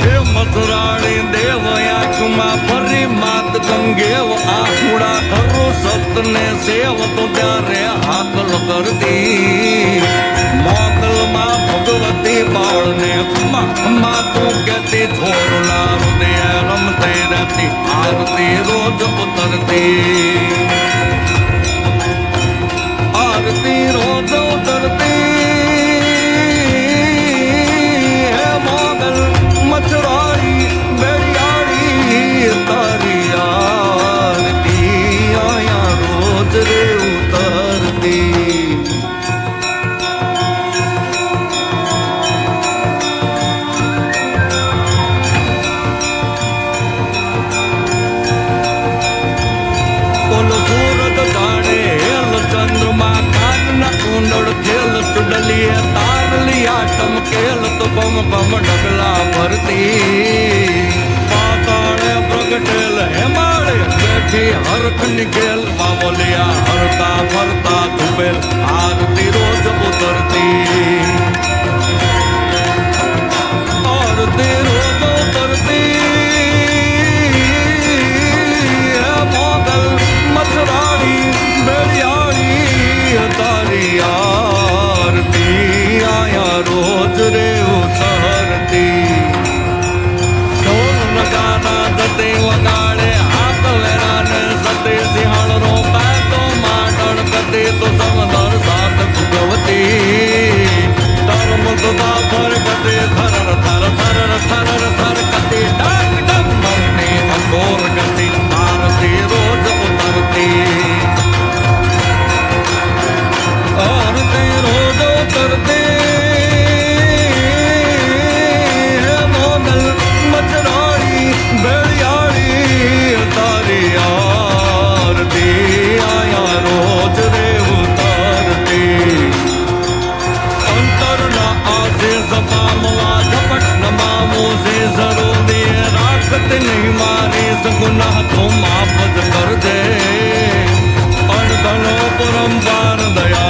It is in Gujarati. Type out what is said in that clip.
હે મથુરાણી દેવ, આંખમાં ફરી માત ગંગેવ, આખુડા ખરું સતને સેવ, તો ત્યારે હાકલ કરતી. મોકલમાં ભગવતી બાળને ખમા તું કહેતી થોરના હૃદય રમતી રહેતી, આરતી રોજ ઉતરતી. આટમ ખેલ તો બમ બમ ડગલા ભરતી. પાતાળે પ્રગટેલ હેમાળે બેઠી હરખ નિકેલ બાવલિયા હરતા ફરતા ધુબેલ. આયા રોજ રે ઉતરતી ઢોલ નગાના દતે વગાડે હાથ વેરાને સતે સિંહણનો પાતો માંડણ કતે તો સમદર સાત ભગવતી ધર્મ સુધા ફર કતે ધરણ नामवा झपट नमामो से जरो दे राखत नहीं मारे सगुना तो माफत कर दे और धनो परम दया